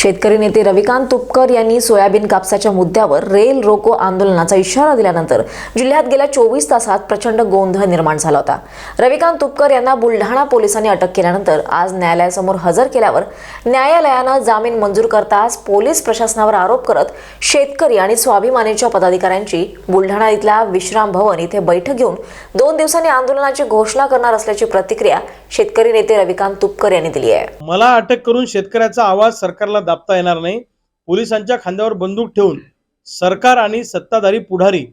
शेतकरी नेते रविकांत तुपकर यांनी सोयाबीन कापसाच्या मुद्द्यावर रेल रोको आंदोलनाचा इशारा दिल्यानंतर जिल्ह्यात गेल्या चोवीस तासात प्रचंड गोंधळ निर्माण झाला होता. रविकांत तुपकर यांना बुलढाणा पोलिसांनी अटक केल्यानंतर आज न्यायालयासमोर हजर केल्यावर न्यायालयानं जामीन मंजूर करताच पोलीस प्रशासनावर आरोप करत शेतकरी आणि स्वाभिमानीच्या पदाधिकाऱ्यांची बुलढाणा इथल्या विश्राम भवन इथे बैठक घेऊन दोन दिवसांनी आंदोलनाची घोषणा करणार असल्याची प्रतिक्रिया शेतकरी नेते रविकांत तुपकर यांनी दिली आहे. मला अटक करून शेतकऱ्याचा आवाज सरकारला दाबता येणार नाही. पोलिसांच्या खांद्यावर बंदूक ठेवून सरकार आणि सत्ताधारी पुढारी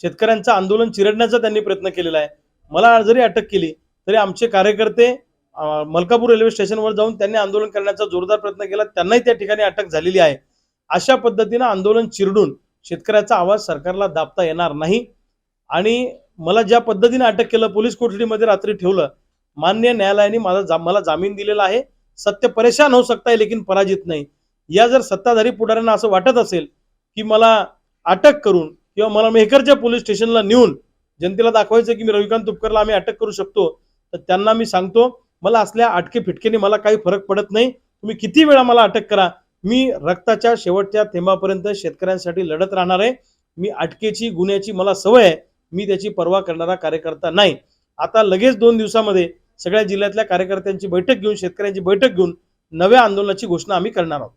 शेतकऱ्यांचं आंदोलन चिरडण्याचा त्यांनी प्रयत्न केलेला आहे. मला जरी अटक केली तरी आमचे कार्यकर्ते मलकापूर रेल्वे स्टेशनवर जाऊन त्यांनी आंदोलन करण्याचा जोरदार प्रयत्न केला. त्यांनाही त्या ठिकाणी अटक झालेली आहे. अशा पद्धतीनं आंदोलन चिरडून शेतकऱ्याचा आवाज सरकारला दाबता येणार नाही. आणि मला ज्या पद्धतीने अटक केलं पोलीस कोठडीमध्ये रात्री ठेवलं मान्य न्यायालयाने माझा जा, मला जामीन दिलेला आहे. सत्य परेशान होऊ सकता है लेकिन पराजित नाही. या जर सत्ताधारी पुढाऱ्यांना असं वाटत असेल की मला अटक करून किंवा मला मेहकरच्या पोलीस स्टेशनला नेऊन जनतेला दाखवायचं की मी रविकांत तुपकरला आम्ही अटक करू शकतो तर त्यांना मी सांगतो मला असल्या अटके फिटकेने मला काही फरक पडत नाही. तुम्ही किती वेळा मला अटक करा. मी रक्ताच्या शेवटच्या थेंबापर्यंत शेतकऱ्यांसाठी लढत राहणार आहे. मी अटकेची गुन्ह्याची मला सवय आहे. मी त्याची पर्वा करणारा कार्यकर्ता नाही. आता लगेच दोन दिवसामध्ये सगळ्या जिल्ह्यातल्या कार्यकर्त्यांची बैठक घेऊन शेतकऱ्यांची बैठक घेऊन नव्या आंदोलनाची घोषणा आम्ही करणार आहोत.